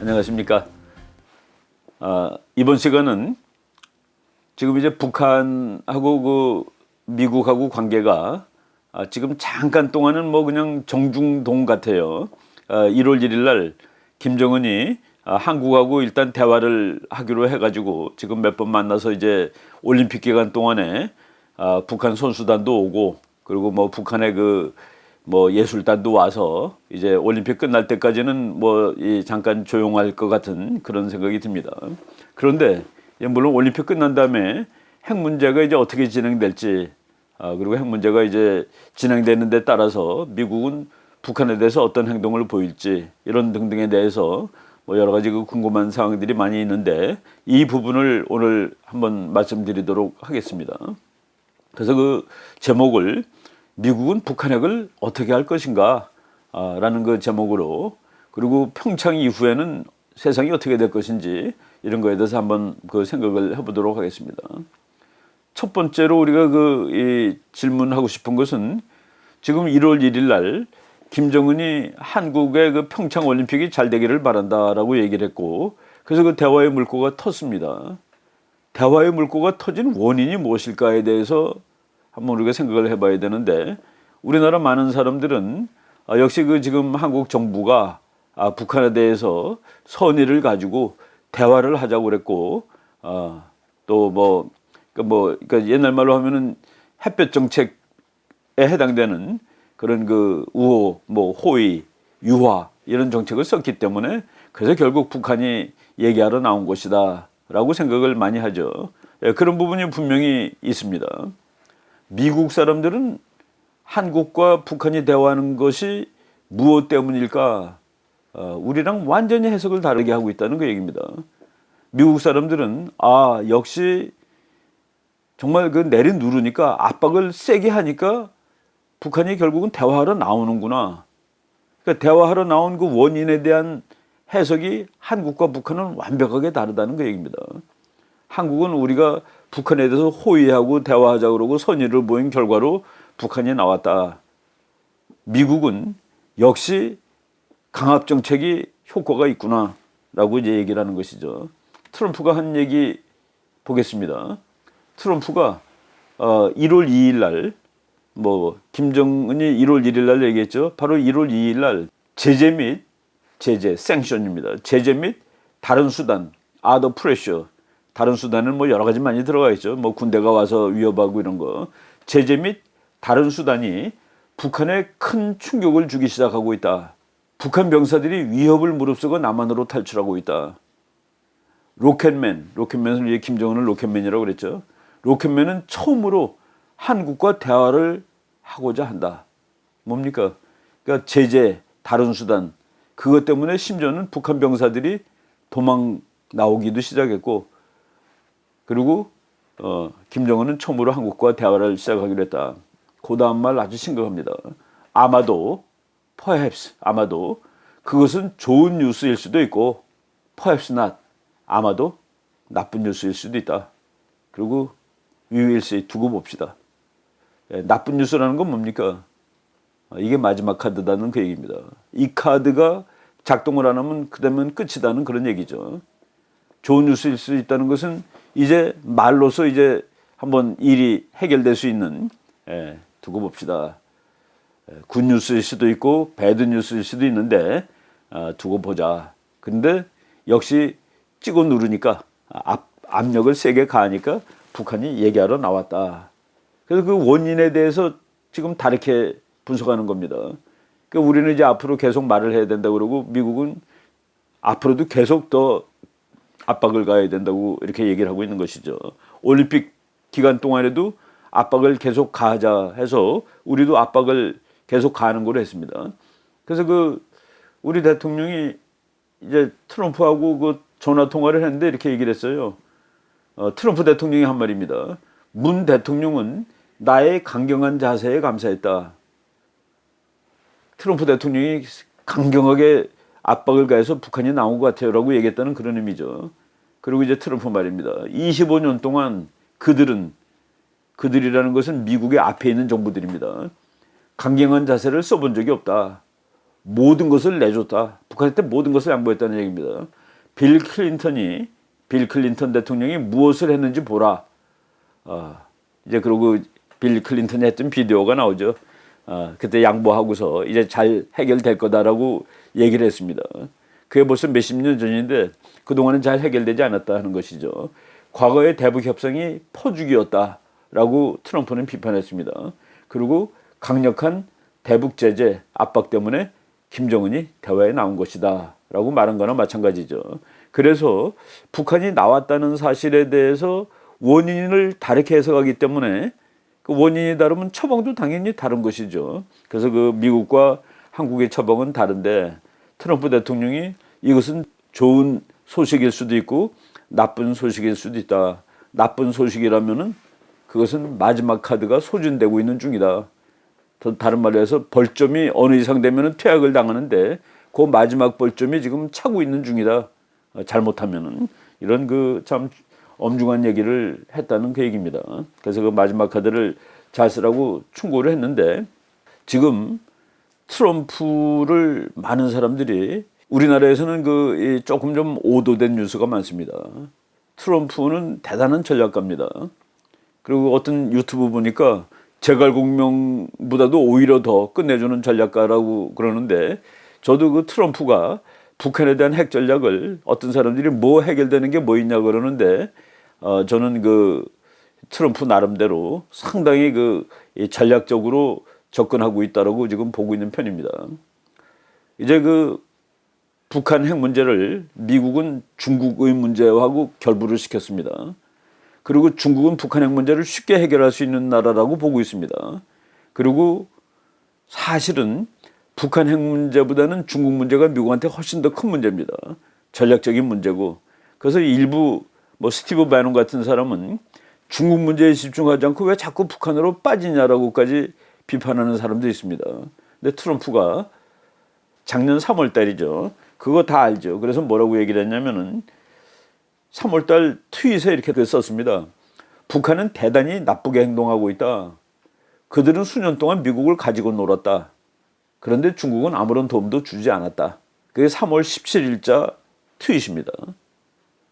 안녕하십니까. 아, 이번 시간은 지금 이제 북한하고 그 미국하고 관계가 아, 지금 잠깐 동안은 뭐 그냥 정중동 같아요. 아, 1월 1일 날 김정은이 아, 한국하고 일단 대화를 하기로 해가지고 지금 몇 번 만나서 이제 올림픽 기간 동안에 아, 북한 선수단도 오고 그리고 뭐 북한의 그 뭐 예술단도 와서 이제 올림픽 끝날 때까지는 뭐이 잠깐 조용할 것 같은 그런 생각이 듭니다. 그런데 예, 물론 올림픽 끝난 다음에 핵 문제가 이제 어떻게 진행될지 아, 그리고 핵 문제가 이제 진행되는 데 따라서 미국은 북한에 대해서 어떤 행동을 보일지 이런 등등에 대해서 뭐 여러 가지 그 궁금한 사항들이 많이 있는데 이 부분을 오늘 한번 말씀드리도록 하겠습니다. 그래서 그 제목을 미국은 북한 핵을 어떻게 할 것인가 아, 라는 그 제목으로 그리고 평창 이후에는 세상이 어떻게 될 것인지 이런 거에 대해서 한번 그 생각을 해보도록 하겠습니다. 첫 번째로 우리가 그이 질문하고 싶은 것은 지금 1월 1일 날 김정은이 한국의 그 평창 올림픽이 잘 되기를 바란다라고 얘기를 했고 그래서 그 대화의 물꼬가 텄습니다. 대화의 물꼬가 터진 원인이 무엇일까에 대해서 한번 우리가 생각을 해봐야 되는데 우리나라 많은 사람들은 아, 역시 그 지금 한국 정부가 아, 북한에 대해서 선의를 가지고 대화를 하자고 그랬고 아, 또뭐 그러니까 뭐 그러니까 옛날 말로 하면은 햇볕 정책에 해당되는 그런 그 우호, 뭐 호의, 유화 이런 정책을 썼기 때문에 그래서 결국 북한이 얘기하러 나온 것이다라고 생각을 많이 하죠. 예, 그런 부분이 분명히 있습니다. 미국 사람들은 한국과 북한이 대화하는 것이 무엇 때문일까? 어, 우리랑 완전히 해석을 다르게 하고 있다는 그 얘기입니다. 미국 사람들은 아 역시 정말 그 내리 누르니까 압박을 세게 하니까 북한이 결국은 대화하러 나오는구나. 그러니까 대화하러 나온 그 원인에 대한 해석이 한국과 북한은 완벽하게 다르다는 그 얘기입니다. 한국은 우리가 북한에 대해서 호의하고 대화하자 그러고 선의를 보인 결과로 북한이 나왔다. 미국은 역시 강압 정책이 효과가 있구나라고 이제 얘기를 하는 것이죠. 트럼프가 한 얘기 보겠습니다. 트럼프가 어 1월 2일 날 뭐 김정은이 1월 1일 날 얘기했죠. 바로 1월 2일 날 제재 및 제재 생션입니다. 제재 및 다른 수단 아더 프레셔 다른 수단은 뭐 여러 가지 많이 들어가 있죠. 뭐 군대가 와서 위협하고 이런 거 제재 및 다른 수단이 북한에 큰 충격을 주기 시작하고 있다. 북한 병사들이 위협을 무릅쓰고 남한으로 탈출하고 있다. 로켓맨, 로켓맨을 이제 김정은을 로켓맨이라고 그랬죠. 로켓맨은 처음으로 한국과 대화를 하고자 한다. 뭡니까? 그러니까 제재, 다른 수단 그것 때문에 심지어는 북한 병사들이 도망 나오기도 시작했고 그리고 어, 김정은은 처음으로 한국과 대화를 시작하기로 했다. 그 다음 말 아주 심각합니다. 아마도, perhaps, 아마도 그것은 좋은 뉴스일 수도 있고, perhaps not, 아마도 나쁜 뉴스일 수도 있다. 그리고 see, 두고 봅시다. 예, 나쁜 뉴스라는 건 뭡니까? 아, 이게 마지막 카드다는 그 얘기입니다. 이 카드가 작동을 안 하면 그다음은 끝이다는 그런 얘기죠. 좋은 뉴스일 수 있다는 것은 이제 말로서 이제 한번 일이 해결될 수 있는 예, 두고 봅시다. 예, 굿 뉴스일 수도 있고 배드 뉴스일 수도 있는데 아, 두고 보자. 근데 역시 찍어 누르니까 압, 압력을 세게 가하니까 북한이 얘기하러 나왔다. 그래서 그 원인에 대해서 지금 다르게 분석하는 겁니다. 그러니까 우리는 이제 앞으로 계속 말을 해야 된다 그러고 미국은 앞으로도 계속 더 압박을 가해야 된다고 이렇게 얘기를 하고 있는 것이죠. 올림픽 기간 동안에도 압박을 계속 가하자 해서 우리도 압박을 계속 가하는 걸로 했습니다. 그래서 그 우리 대통령이 이제 트럼프하고 그 전화 통화를 했는데 이렇게 얘기를 했어요. 어, 트럼프 대통령이 한 말입니다. 문 대통령은 나의 강경한 자세에 감사했다. 트럼프 대통령이 강경하게 압박을 가해서 북한이 나온 것 같아요라고 얘기했다는 그런 의미죠. 그리고 이제 트럼프 말입니다. 25년 동안 그들은 그들이라는 것은 미국의 앞에 있는 정부들입니다. 강경한 자세를 써본 적이 없다. 모든 것을 내줬다. 북한한테 모든 것을 양보했다는 얘기입니다. 빌 클린턴이 빌 클린턴 대통령이 무엇을 했는지 보라. 아, 이제 그러고 빌 클린턴이 했던 비디오가 나오죠. 아, 그때 양보하고서 이제 잘 해결될 거다라고 얘기를 했습니다. 그게 벌써 몇십 년 전인데 그동안은 잘 해결되지 않았다 하는 것이죠. 과거의 대북 협상이 퍼주기였다라고 트럼프는 비판했습니다. 그리고 강력한 대북 제재 압박 때문에 김정은이 대화에 나온 것이다라고 말한 거나 마찬가지죠. 그래서 북한이 나왔다는 사실에 대해서 원인을 다르게 해석하기 때문에 그 원인이 다르면 처방도 당연히 다른 것이죠. 그래서 그 미국과 한국의 처방은 다른데 트럼프 대통령이 이것은 좋은 소식일 수도 있고 나쁜 소식일 수도 있다. 나쁜 소식이라면은 그것은 마지막 카드가 소진되고 있는 중이다. 더 다른 말로 해서 벌점이 어느 이상 되면은 퇴학을 당하는데 그 마지막 벌점이 지금 차고 있는 중이다. 어, 잘못하면은 이런 그 참 엄중한 얘기를 했다는 그 얘기입니다. 그래서 그 마지막 카드를 잘 쓰라고 충고를 했는데 지금 트럼프를 많은 사람들이 우리나라에서는 그이 조금 좀 오도된 뉴스가 많습니다. 트럼프는 대단한 전략가입니다. 그리고 어떤 유튜브 보니까 제갈공명보다도 오히려 더 끝내주는 전략가라고 그러는데 저도 그 트럼프가 북한에 대한 핵 전략을 어떤 사람들이 뭐 해결되는 게 뭐 있냐 그러는데 어 저는 그 트럼프 나름대로 상당히 그이 전략적으로 접근하고 있다라고 지금 보고 있는 편입니다. 이제 그 북한 핵 문제를 미국은 중국의 문제하고 결부를 시켰습니다. 그리고 중국은 북한 핵 문제를 쉽게 해결할 수 있는 나라라고 보고 있습니다. 그리고 사실은 북한 핵 문제보다는 중국 문제가 미국한테 훨씬 더 큰 문제입니다. 전략적인 문제고. 그래서 일부 뭐 스티브 바논 같은 사람은 중국 문제에 집중하지 않고 왜 자꾸 북한으로 빠지냐라고까지 비판하는 사람도 있습니다. 근데 트럼프가 작년 3월 달이죠. 그거 다 알죠. 그래서 뭐라고 얘기를 했냐면은 3월 달 트윗에 이렇게 썼습니다. 북한은 대단히 나쁘게 행동하고 있다. 그들은 수년 동안 미국을 가지고 놀았다. 그런데 중국은 아무런 도움도 주지 않았다. 그게 3월 17일자 트윗입니다.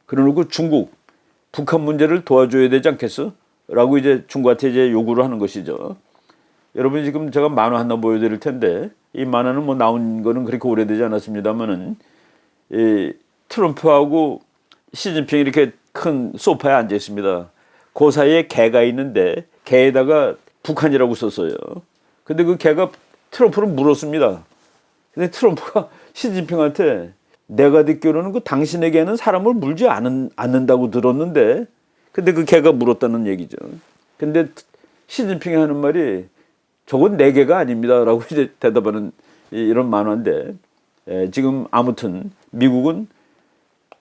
그러놓고 중국, 북한 문제를 도와줘야 되지 않겠어? 라고 이제 중국한테 이제 요구를 하는 것이죠. 여러분 지금 제가 만화 하나 보여드릴 텐데 이 만화는 뭐 나온 거는 그렇게 오래되지 않았습니다만은 이 트럼프하고 시진핑이 이렇게 큰 소파에 앉아 있습니다. 그 사이에 개가 있는데 개에다가 북한이라고 썼어요. 근데 그 개가 트럼프를 물었습니다. 근데 트럼프가 시진핑한테 내가 듣기로는 그 당신에게는 사람을 물지 않은, 않는다고 들었는데 근데 그 개가 물었다는 얘기죠. 근데 시진핑이 하는 말이 저건 내 개가 아닙니다라고 이제 대답하는 이- 이런 만화인데 에, 지금 아무튼 미국은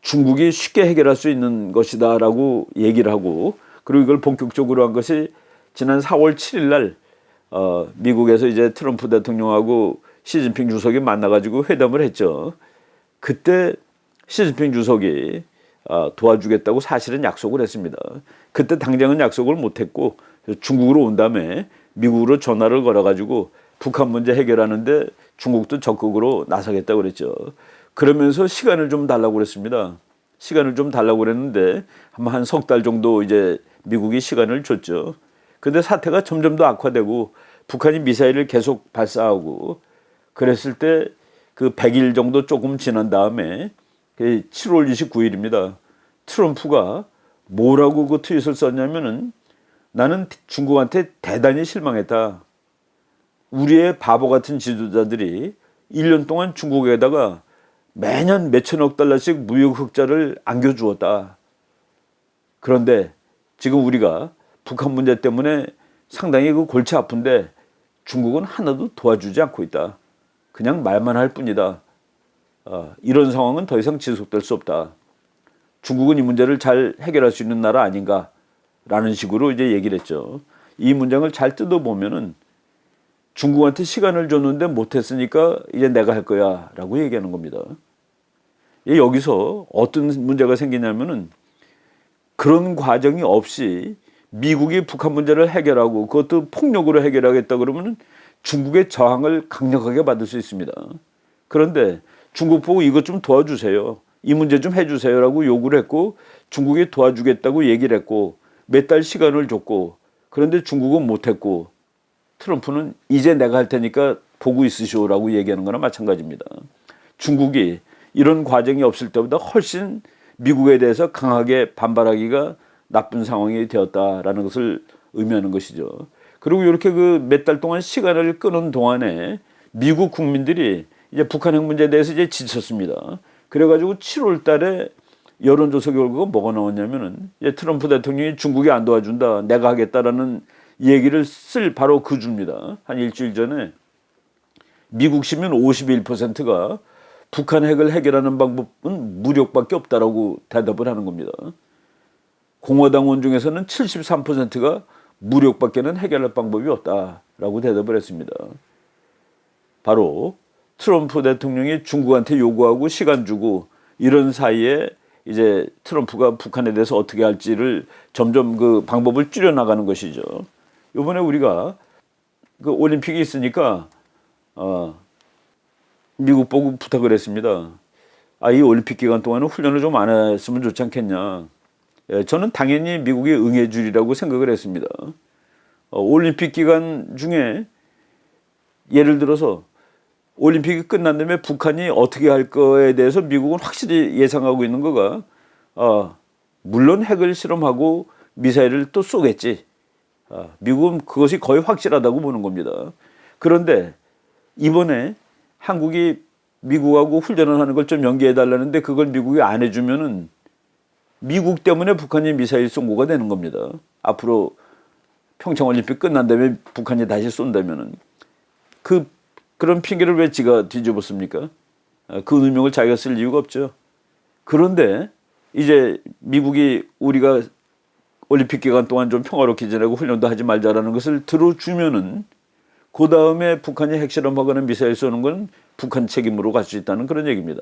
중국이 쉽게 해결할 수 있는 것이다라고 얘기를 하고 그리고 이걸 본격적으로 한 것이 지난 4월 7일 날 어, 미국에서 이제 트럼프 대통령하고 시진핑 주석이 만나가지고 회담을 했죠. 그때 시진핑 주석이 어, 도와주겠다고 사실은 약속을 했습니다. 그때 당장은 약속을 못했고 중국으로 온 다음에 미국으로 전화를 걸어가지고 북한 문제 해결하는데 중국도 적극으로 나서겠다고 그랬죠. 그러면서 시간을 좀 달라고 그랬습니다. 시간을 좀 달라고 그랬는데 한석 달 정도 이제 미국이 시간을 줬죠. 근데 사태가 점점 더 악화되고 북한이 미사일을 계속 발사하고 그랬을 때 그 100일 정도 조금 지난 다음에 그 7월 29일입니다. 트럼프가 뭐라고 그 트윗을 썼냐면은 나는 중국한테 대단히 실망했다. 우리의 바보 같은 지도자들이 1년 동안 중국에다가 매년 몇천억 달러씩 무역 흑자를 안겨주었다. 그런데 지금 우리가 북한 문제 때문에 상당히 그 골치 아픈데 중국은 하나도 도와주지 않고 있다. 그냥 말만 할 뿐이다. 어, 이런 상황은 더 이상 지속될 수 없다. 중국은 이 문제를 잘 해결할 수 있는 나라 아닌가? 라는 식으로 이제 얘기를 했죠. 이 문장을 잘 뜯어보면은 중국한테 시간을 줬는데 못했으니까 이제 내가 할 거야 라고 얘기하는 겁니다. 이 여기서 어떤 문제가 생기냐면은 그런 과정이 없이 미국이 북한 문제를 해결하고 그것도 폭력으로 해결하겠다 그러면은 중국의 저항을 강력하게 받을 수 있습니다. 그런데 중국 보고 이것 좀 도와주세요. 이 문제 좀 해주세요라고 요구를 했고 중국이 도와주겠다고 얘기를 했고 몇 달 시간을 줬고 그런데 중국은 못했고 트럼프는 이제 내가 할 테니까 보고 있으시오라고 얘기하는 거나 마찬가지입니다. 중국이 이런 과정이 없을 때보다 훨씬 미국에 대해서 강하게 반발하기가 나쁜 상황이 되었다라는 것을 의미하는 것이죠. 그리고 이렇게 그 몇 달 동안 시간을 끄는 동안에 미국 국민들이 이제 북한 핵 문제에 대해서 이제 지쳤습니다. 그래가지고 7월 달에 여론조사 결과가 뭐가 나왔냐면은 이제 트럼프 대통령이 중국이 안 도와준다, 내가 하겠다라는 얘기를 쓸 바로 그 주입니다. 한 일주일 전에 미국 시민 51%가 북한 핵을 해결하는 방법은 무력밖에 없다라고 대답을 하는 겁니다. 공화당원 중에서는 73%가 무력밖에는 해결할 방법이 없다라고 대답을 했습니다. 바로 트럼프 대통령이 중국한테 요구하고 시간 주고 이런 사이에 이제 트럼프가 북한에 대해서 어떻게 할지를 점점 그 방법을 줄여 나가는 것이죠. 이번에 우리가 그 올림픽이 있으니까 어 미국 보고 부탁을 했습니다. 아, 이 올림픽 기간 동안은 훈련을 좀 안 했으면 좋지 않겠냐. 예, 저는 당연히 미국이 응해 주리라고 생각을 했습니다. 어, 올림픽 기간 중에 예를 들어서 올림픽이 끝난 다음에 북한이 어떻게 할 거에 대해서 미국은 확실히 예상하고 있는 거가 어, 물론 핵을 실험하고 미사일을 또 쏘겠지. 어, 미국은 그것이 거의 확실하다고 보는 겁니다. 그런데 이번에 한국이 미국하고 훈련을 하는 걸 좀 연기해 달라는데 그걸 미국이 안 해주면은 미국 때문에 북한이 미사일 쏜거가 되는 겁니다. 앞으로 평창 올림픽 끝난 다음에 북한이 다시 쏜다면은 그 그런 핑계를 왜 지가 뒤집었습니까? 아, 그 누명을 자기가 쓸 이유가 없죠. 그런데 이제 미국이 우리가 올림픽 기간 동안 좀 평화롭게 지내고 훈련도 하지 말자라는 것을 들어주면은 그 다음에 북한이 핵실험하거나 미사일 쏘는 건 북한 책임으로 갈 수 있다는 그런 얘기입니다.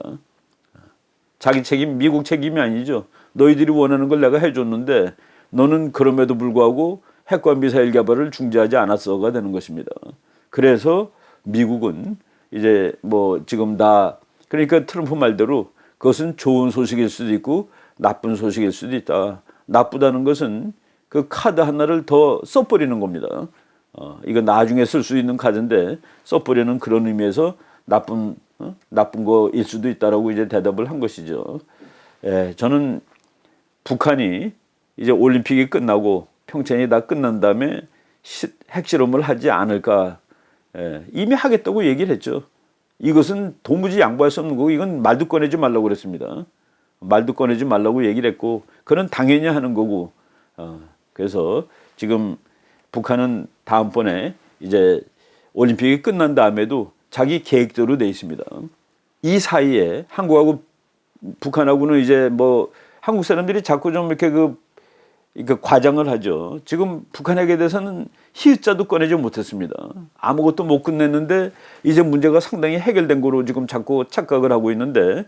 자기 책임, 미국 책임이 아니죠. 너희들이 원하는 걸 내가 해줬는데 너는 그럼에도 불구하고 핵과 미사일 개발을 중지하지 않았어가 되는 것입니다. 그래서 미국은 이제 뭐 지금 다 그러니까 트럼프 말대로 그것은 좋은 소식일 수도 있고 나쁜 소식일 수도 있다. 나쁘다는 것은 그 카드 하나를 더 써버리는 겁니다. 어, 이거 나중에 쓸 수 있는 카드인데 써버리는 그런 의미에서 나쁜 어? 나쁜 거일 수도 있다라고 이제 대답을 한 것이죠. 예, 저는 북한이 이제 올림픽이 끝나고 평창이 다 끝난 다음에 시, 핵실험을 하지 않을까 예, 이미 하겠다고 얘기를 했죠. 이것은 도무지 양보할 수 없는 거고 이건 말도 꺼내지 말라고 그랬습니다. 말도 꺼내지 말라고 얘기를 했고 그는 당연히 하는 거고 어, 그래서 지금 북한은 다음번에 이제 올림픽이 끝난 다음에도 자기 계획대로 돼 있습니다. 이 사이에 한국하고 북한하고는 이제 뭐 한국 사람들이 자꾸 좀 이렇게 그, 그 과장을 하죠. 지금 북한에게 대해서는 히읗자도 꺼내지 못했습니다. 아무것도 못 끝냈는데 이제 문제가 상당히 해결된 거로 지금 자꾸 착각을 하고 있는데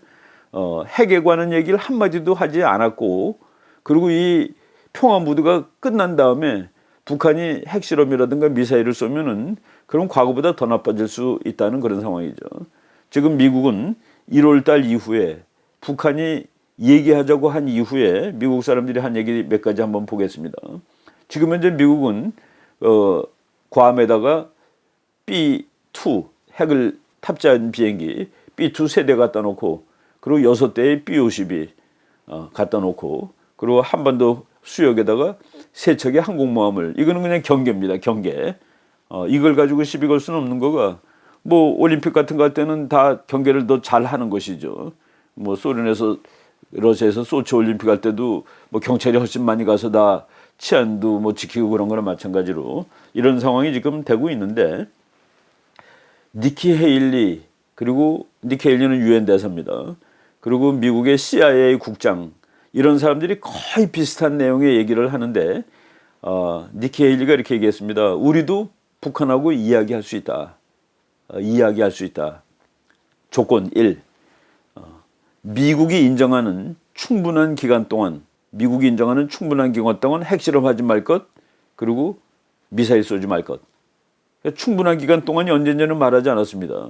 어, 핵에 관한 얘기를 한마디도 하지 않았고 그리고 이 평화 무드가 끝난 다음에 북한이 핵실험이라든가 미사일을 쏘면은 그럼 과거보다 더 나빠질 수 있다는 그런 상황이죠. 지금 미국은 1월 달 이후에 북한이 얘기하자고 한 이후에 미국 사람들이 한 얘기 몇 가지 한번 보겠습니다. 지금 현재 미국은 어, 괌에다가 B2 핵을 탑재한 비행기 B2 세대 갖다 놓고 그리고 여섯 대의 B52 어, 갖다 놓고 그리고 한반도 수역에다가 세 척의 항공모함을 이거는 그냥 경계입니다. 경계. 어, 이걸 가지고 시비 걸 수는 없는 거가 뭐 올림픽 같은 거 할 때는 다 경계를 더 잘 하는 것이죠. 뭐 소련에서 러시아에서 소치 올림픽 할 때도 뭐 경찰이 훨씬 많이 가서 다 치안도 뭐 지키고 그런 거나 마찬가지로 이런 상황이 지금 되고 있는데 니키 헤일리 그리고 니키 헤일리는 유엔 대사입니다. 그리고 미국의 CIA 국장 이런 사람들이 거의 비슷한 내용의 얘기를 하는데 어, 니키 헤일리가 이렇게 얘기했습니다. 우리도 북한하고 이야기할 수 있다. 어, 이야기할 수 있다. 조건 1. 어, 미국이 인정하는 충분한 기간 동안 미국이 인정하는 충분한 기간 동안 핵실험하지 말 것, 그리고 미사일 쏘지 말 것. 그러니까 충분한 기간 동안이 언제냐는 말하지 않았습니다.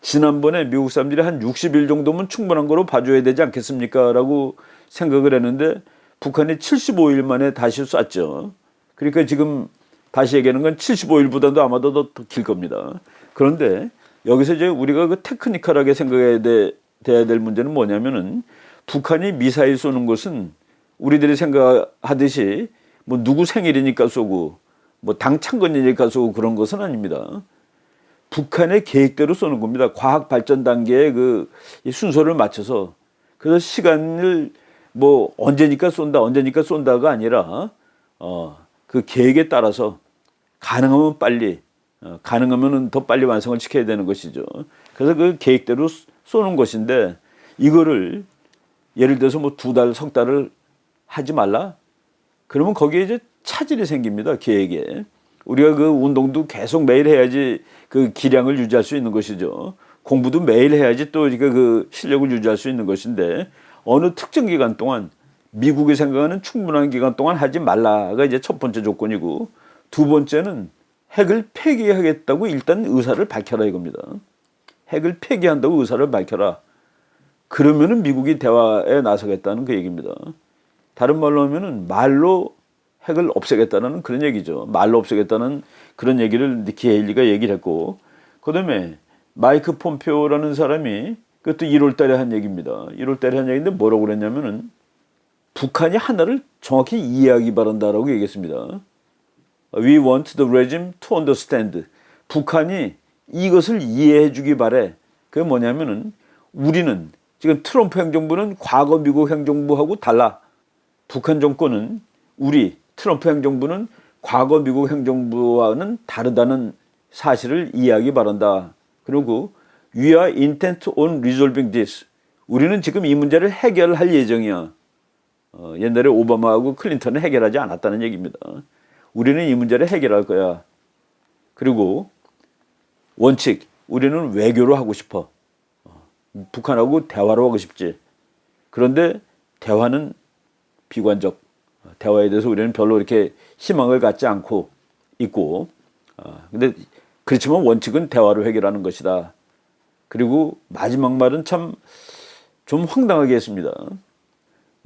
지난번에 미국 사람들이 한 60일 정도면 충분한 거로 봐줘야 되지 않겠습니까? 라고 생각을 했는데 북한이 75일 만에 다시 쐈죠. 그러니까 지금 다시 얘기하는 건 75일보다도 아마도 더 길 겁니다. 그런데 여기서 이제 우리가 그 테크니컬하게 생각해야 돼, 돼야 될 문제는 뭐냐면은 북한이 미사일 쏘는 것은 우리들이 생각하듯이 뭐 누구 생일이니까 쏘고 뭐 당 창건이니까 쏘고 그런 것은 아닙니다. 북한의 계획대로 쏘는 겁니다. 과학 발전 단계의 그이 순서를 맞춰서 그래서 시간을 뭐 언제니까 쏜다 언제니까 쏜다가 아니라 어 그 계획에 따라서 가능하면 빨리 어, 가능하면은 더 빨리 완성을 시켜야 되는 것이죠. 그래서 그 계획대로 쏘는 것인데 이거를 예를 들어서 뭐 두 달, 석 달을 하지 말라. 그러면 거기에 이제 차질이 생깁니다. 계획에. 우리가 그 운동도 계속 매일 해야지 그 기량을 유지할 수 있는 것이죠. 공부도 매일 해야지 또 이게 그 실력을 유지할 수 있는 것인데 어느 특정 기간 동안 미국이 생각하는 충분한 기간 동안 하지 말라가 이제 첫 번째 조건이고 두 번째는 핵을 폐기하겠다고 일단 의사를 밝혀라 이겁니다. 핵을 폐기한다고 의사를 밝혀라. 그러면은 미국이 대화에 나서겠다는 그 얘기입니다. 다른 말로 하면은 말로 핵을 없애겠다는 그런 얘기죠. 말로 없애겠다는 그런 얘기를 니키 헤일리가 얘기를 했고, 그 다음에 마이크 폼페오라는 사람이 그것도 1월 달에 한 얘기입니다. 1월 달에 한 얘기인데 뭐라고 그랬냐면은 북한이 하나를 정확히 이해하기 바란다라고 얘기했습니다. We want the regime to understand. 북한이 이것을 이해해 주기 바래. 그게 뭐냐면은 우리는 지금 트럼프 행정부는 과거 미국 행정부하고 달라. 북한 정권은 우리 트럼프 행정부는 과거 미국 행정부와는 다르다는 사실을 이해하기 바란다. 그리고 we are intent on resolving this. 우리는 지금 이 문제를 해결할 예정이야. 어, 옛날에 오바마하고 클린턴은 해결하지 않았다는 얘기입니다. 우리는 이 문제를 해결할 거야. 그리고 원칙, 우리는 외교로 하고 싶어. 어, 북한하고 대화로 하고 싶지. 그런데 대화는 비관적. 어, 대화에 대해서 우리는 별로 이렇게 희망을 갖지 않고 있고. 어, 근데 그렇지만 원칙은 대화로 해결하는 것이다. 그리고 마지막 말은 참 좀 황당하게 했습니다.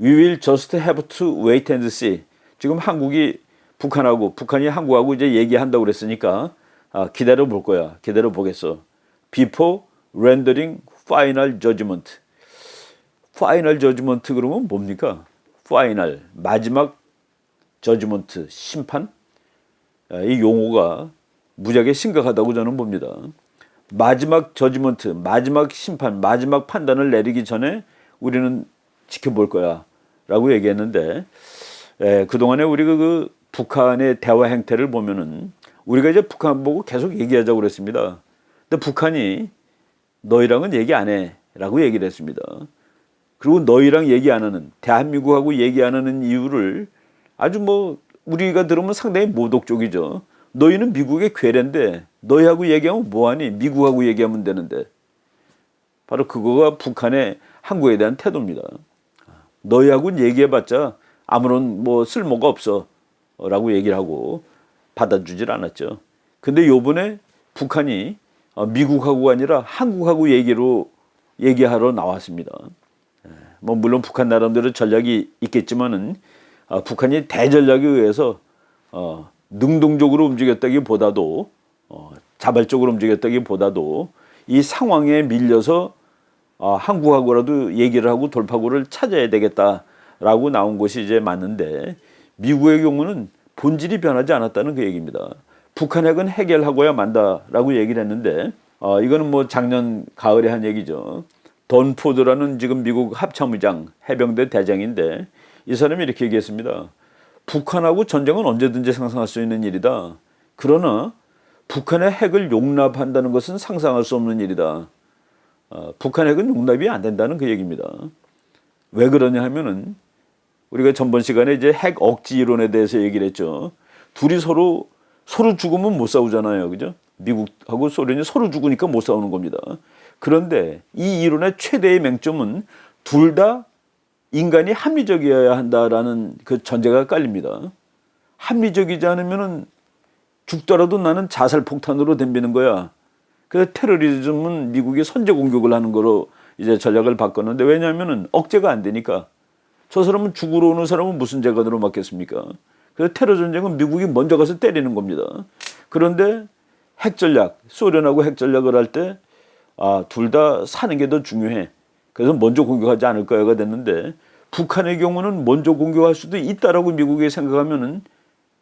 We will just have to wait and see. 지금 한국이 북한하고 북한이 한국하고 이제 얘기한다고 그랬으니까 아, 기다려 볼 거야. 기다려 보겠어. Before rendering final judgment. final judgment 그러면 뭡니까? final 마지막 judgment 심판. 아, 이 용어가 무지하게 심각하다고 저는 봅니다. 마지막 저지먼트, 마지막 심판, 마지막 판단을 내리기 전에 우리는 지켜볼 거야. 라고 얘기했는데, 에, 그동안에 우리가 그 북한의 대화 행태를 보면은 우리가 이제 북한 보고 계속 얘기하자고 그랬습니다. 근데 북한이 너희랑은 얘기 안 해. 라고 얘기를 했습니다. 그리고 너희랑 얘기 안 하는, 대한민국하고 얘기 안 하는 이유를 아주 뭐 우리가 들으면 상당히 모독적이죠. 너희는 미국의 괴뢰인데 너희하고 얘기하면 뭐하니? 미국하고 얘기하면 되는데. 바로 그거가 북한의 한국에 대한 태도입니다. 너희하고는 얘기해봤자 아무런 뭐 쓸모가 없어. 라고 얘기를 하고 받아주질 않았죠. 근데 요번에 북한이 어, 미국하고 아니라 한국하고 얘기로 얘기하러 나왔습니다. 뭐 물론 북한 나름대로 전략이 있겠지만은 어, 북한이 대전략에 의해서 어, 능동적으로 움직였다기보다도 어, 자발적으로 움직였다기보다도 이 상황에 밀려서 어, 한국하고라도 얘기를 하고 돌파구를 찾아야 되겠다라고 나온 것이 이제 맞는데 미국의 경우는 본질이 변하지 않았다는 그 얘기입니다. 북한 핵은 해결하고야 만다라고 얘기를 했는데 어, 이거는 뭐 작년 가을에 한 얘기죠. 돈 포드라는 지금 미국 합참의장 해병대 대장인데 이 사람이 이렇게 얘기했습니다. 북한하고 전쟁은 언제든지 상상할 수 있는 일이다. 그러나 북한의 핵을 용납한다는 것은 상상할 수 없는 일이다. 어, 북한 핵은 용납이 안 된다는 그 얘기입니다. 왜 그러냐 하면은 우리가 전번 시간에 이제 핵 억지 이론에 대해서 얘기를 했죠. 둘이 서로 서로 죽으면 못 싸우잖아요. 그죠? 미국하고 소련이 서로 죽으니까 못 싸우는 겁니다. 그런데 이 이론의 최대의 맹점은 둘 다 인간이 합리적이어야 한다라는 그 전제가 깔립니다. 합리적이지 않으면은 죽더라도 나는 자살 폭탄으로 덤비는 거야. 그 그래서 테러리즘은 미국이 선제 공격을 하는 거로 이제 전략을 바꿨는데 왜냐하면은 억제가 안 되니까 저 사람은 죽으러 오는 사람은 무슨 재간으로 맞겠습니까? 그래서 테러 전쟁은 미국이 먼저 가서 때리는 겁니다. 그런데 핵 전략, 소련하고 핵 전략을 할 때 아, 둘 다 사는 게 더 중요해. 그래서 먼저 공격하지 않을까요가 됐는데 북한의 경우는 먼저 공격할 수도 있다라고 미국이 생각하면은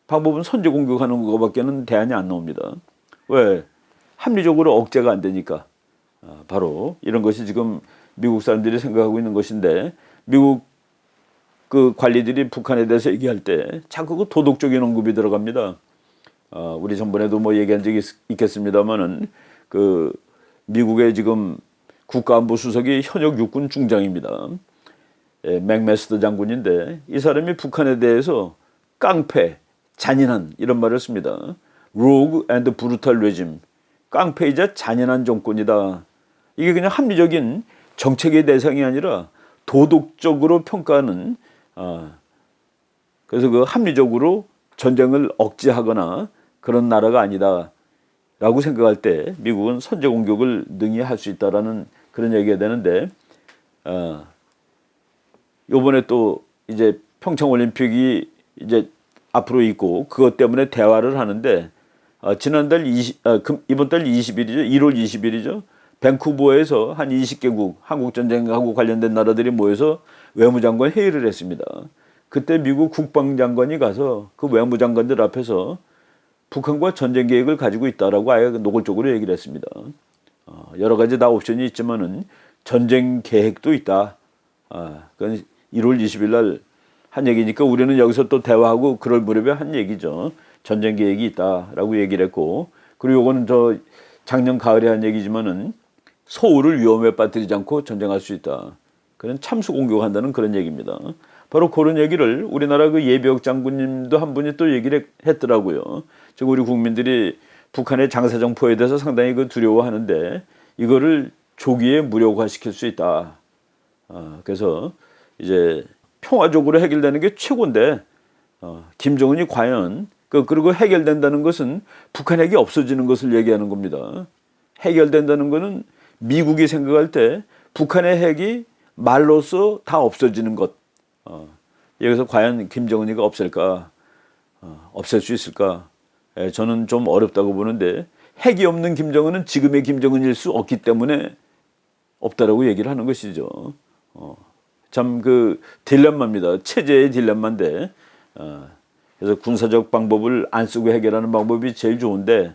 방법은 선제 공격하는 것밖에는 대안이 안 나옵니다. 왜? 합리적으로 억제가 안 되니까. 아, 바로 이런 것이 지금 미국 사람들이 생각하고 있는 것인데 미국 그 관리들이 북한에 대해서 얘기할 때 자꾸 그 도덕적인 언급이 들어갑니다. 아, 우리 전번에도 뭐 얘기한 적이 있, 있겠습니다만은 그 미국의 지금 국가안보 수석이 현역 육군 중장입니다. 예, 맥메스터 장군인데 이 사람이 북한에 대해서 깡패, 잔인한 이런 말을 씁니다. rogue and brutal regime. 깡패이자 잔인한 정권이다. 이게 그냥 합리적인 정책의 대상이 아니라 도덕적으로 평가하는 아, 그래서 그 합리적으로 전쟁을 억제하거나 그런 나라가 아니다라고 생각할 때 미국은 선제 공격을 능히 할 수 있다라는 그런 얘기가 되는데 어, 요번에 또 이제 평창 올림픽이 이제 앞으로 있고 그것 때문에 대화를 하는데 어, 지난달 20, 어, 금, 이번 달 20일이죠. 1월 20일이죠. 밴쿠버에서 한 20개국 한국 전쟁하고 관련된 나라들이 모여서 외무장관 회의를 했습니다. 그때 미국 국방장관이 가서 그 외무장관들 앞에서 북한과 전쟁 계획을 가지고 있다라고 아예 노골적으로 얘기를 했습니다. 어, 여러 가지 다 옵션이 있지만은 전쟁 계획도 있다. 아, 그건 1월 20일 날 한 얘기니까 우리는 여기서 또 대화하고 그럴 무렵에 한 얘기죠. 전쟁 계획이 있다라고 얘기를 했고 그리고 이거는 저 작년 가을에 한 얘기지만은 서울을 위험에 빠뜨리지 않고 전쟁할 수 있다. 그런 참수 공격한다는 그런 얘기입니다. 바로 그런 얘기를 우리나라 그 예비역 장군님도 한 분이 또 얘기를 했더라고요. 지금 우리 국민들이 북한의 장사 정포에 대해서 상당히 그 두려워하는데 이거를 조기에 무력화시킬 수 있다. 어, 그래서 이제 평화적으로 해결되는 게 최고인데 어, 김정은이 과연 그 그리고 해결된다는 것은 북한 핵이 없어지는 것을 얘기하는 겁니다. 해결된다는 것은 미국이 생각할 때 북한의 핵이 말로써 다 없어지는 것. 어, 여기서 과연 김정은이가 없을까? 어, 없앨 수 있을까? 예, 저는 좀 어렵다고 보는데 핵이 없는 김정은은 지금의 김정은일 수 없기 때문에 없다라고 얘기를 하는 것이죠. 어, 참그 딜레마입니다. 체제의 딜레마인데 어, 그래서 군사적 방법을 안 쓰고 해결하는 방법이 제일 좋은데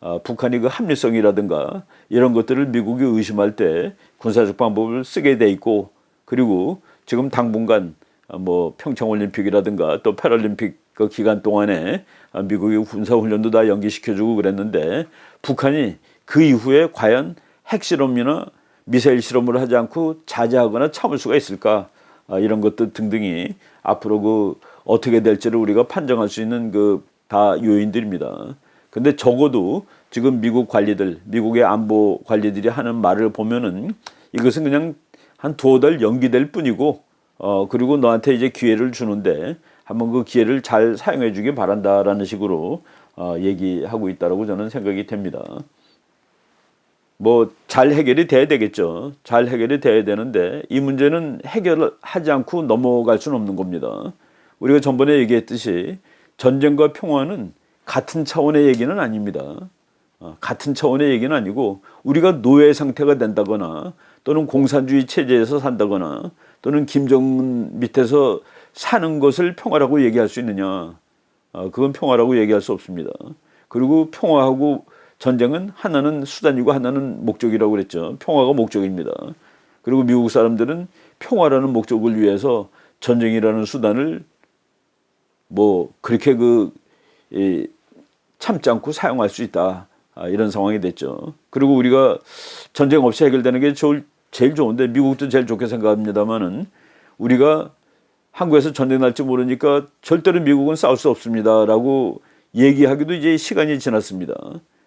어, 북한이 그 합리성이라든가 이런 것들을 미국이 의심할 때 군사적 방법을 쓰게 돼 있고 그리고 지금 당분간 어, 뭐 평창 올림픽이라든가 또 패럴림픽 그 기간 동안에 어, 미국이 군사 훈련도 다 연기시켜주고 그랬는데 북한이 그 이후에 과연 핵실험이나 미사일 실험을 하지 않고 자제하거나 참을 수가 있을까 아, 이런 것들 등등이 앞으로 그 어떻게 될지를 우리가 판정할 수 있는 그 다 요인들입니다. 근데 적어도 지금 미국 관리들, 미국의 안보 관리들이 하는 말을 보면은 이것은 그냥 한 두어 달 연기될 뿐이고 어 그리고 너한테 이제 기회를 주는데 한번 그 기회를 잘 사용해 주길 바란다라는 식으로 어 얘기하고 있다라고 저는 생각이 됩니다. 뭐 잘 해결이 돼야 되겠죠. 잘 해결이 돼야 되는데 이 문제는 해결하지 않고 넘어갈 수는 없는 겁니다. 우리가 전번에 얘기했듯이 전쟁과 평화는 같은 차원의 얘기는 아닙니다. 어, 같은 차원의 얘기는 아니고 우리가 노예 상태가 된다거나 또는 공산주의 체제에서 산다거나 또는 김정은 밑에서 사는 것을 평화라고 얘기할 수 있느냐? 어, 그건 평화라고 얘기할 수 없습니다. 그리고 평화하고 전쟁은 하나는 수단이고 하나는 목적이라고 그랬죠. 평화가 목적입니다. 그리고 미국 사람들은 평화라는 목적을 위해서 전쟁이라는 수단을 뭐 그렇게 그 이, 참지 않고 사용할 수 있다 아, 이런 상황이 됐죠. 그리고 우리가 전쟁 없이 해결되는 게 좋을, 제일 좋은데 미국도 제일 좋게 생각합니다만은 우리가 한국에서 전쟁 날지 모르니까 절대로 미국은 싸울 수 없습니다라고 얘기하기도 이제 시간이 지났습니다.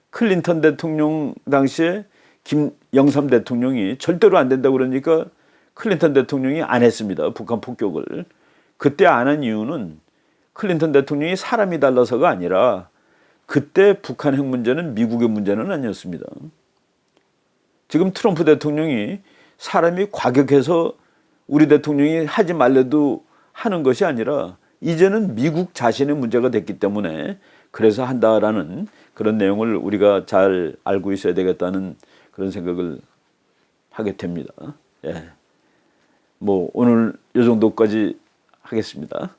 클린턴 대통령 당시에 김영삼 대통령이 절대로 안 된다고 그러니까 클린턴 대통령이 안 했습니다. 북한 폭격을. 그때 안 한 이유는 클린턴 대통령이 사람이 달라서가 아니라 그때 북한 핵 문제는 미국의 문제는 아니었습니다. 지금 트럼프 대통령이 사람이 과격해서 우리 대통령이 하지 말래도 하는 것이 아니라 이제는 미국 자신의 문제가 됐기 때문에 그래서 한다라는 그런 내용을 우리가 잘 알고 있어야 되겠다는 그런 생각을 하게 됩니다. 예. 뭐 오늘 요 정도까지 하겠습니다.